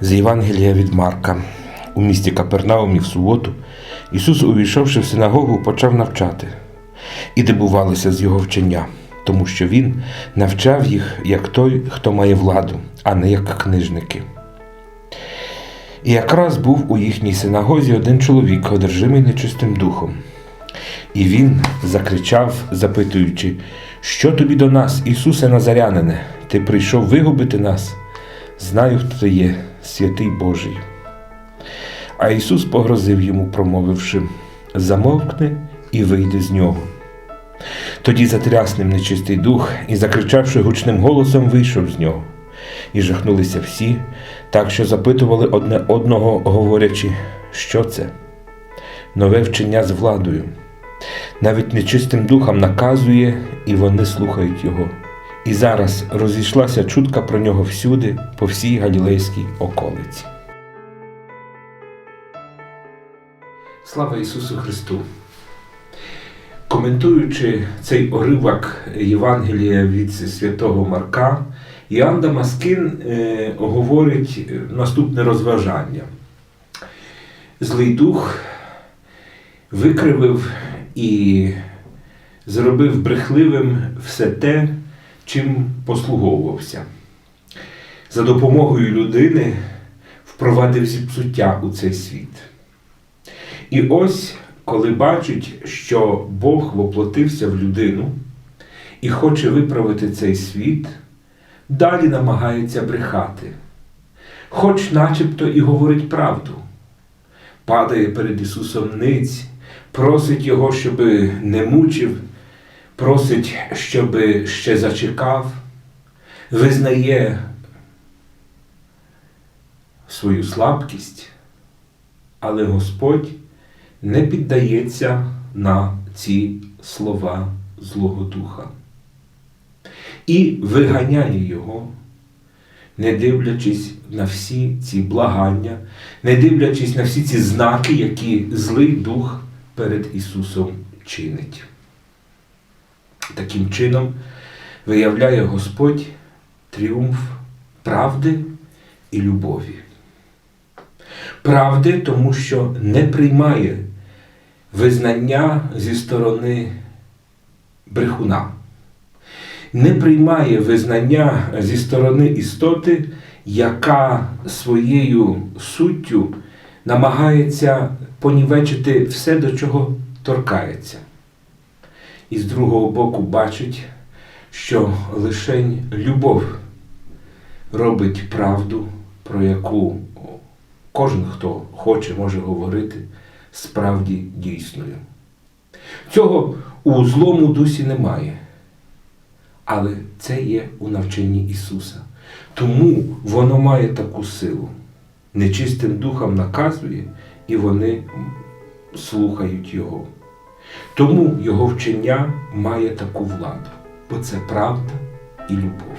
З Євангелія від Марка. У місті Капернаумі в суботу Ісус, увійшовши в синагогу, почав навчати і дивувалися з його вчення, тому що Він навчав їх як той, хто має владу, а не як книжники. І якраз був у їхній синагозі один чоловік, одержимий нечистим духом. І він закричав, запитуючи, що тобі до нас, Ісусе Назарянине, ти прийшов вигубити нас? Знаю, хто ти є, святий Божий. А Ісус погрозив йому, промовивши замовкни і вийди з нього. Тоді затряс ним нечистий дух і, закричавши гучним голосом, вийшов з нього. І жахнулися всі, так що запитували одне одного, говорячи, що це? Нове вчення з владою. Навіть нечистим духам наказує, і вони слухають його. І зараз розійшлася чутка про нього всюди, по всій галілейській околиці. Слава Ісусу Христу! Коментуючи цей оривок Євангелія від святого Марка, Іоанн Дамаскин е, говорить наступне розважання. Злий дух викривив і зробив брехливим все те, чим послуговувався. За допомогою людини впровадив зіпсуття у цей світ. І ось, коли бачить, що Бог воплотився в людину і хоче виправити цей світ, далі намагається брехати, хоч начебто і говорить правду, падає перед Ісусом ниць, просить Його, щоб не мучив, просить, щоб ще зачекав, визнає свою слабкість, але Господь не піддається на ці слова Злого Духа і виганяє його, не дивлячись на всі ці благання, не дивлячись на всі ці знаки, які злий дух перед Ісусом чинить. Таким чином виявляє Господь тріумф правди і любові. Правди, тому що не приймає визнання зі сторони брехуна, не приймає визнання зі сторони істоти, яка своєю суттю намагається понівечити все, до чого торкається. І з другого боку бачить, що лишень любов робить правду, про яку кожен, хто хоче, може говорити, справді дійсною. Цього у злому дусі немає. Але це є у навчанні Ісуса. Тому воно має таку силу. Нечистим духом наказує, і вони слухають Його. Тому Його вчення має таку владу, бо це правда і любов.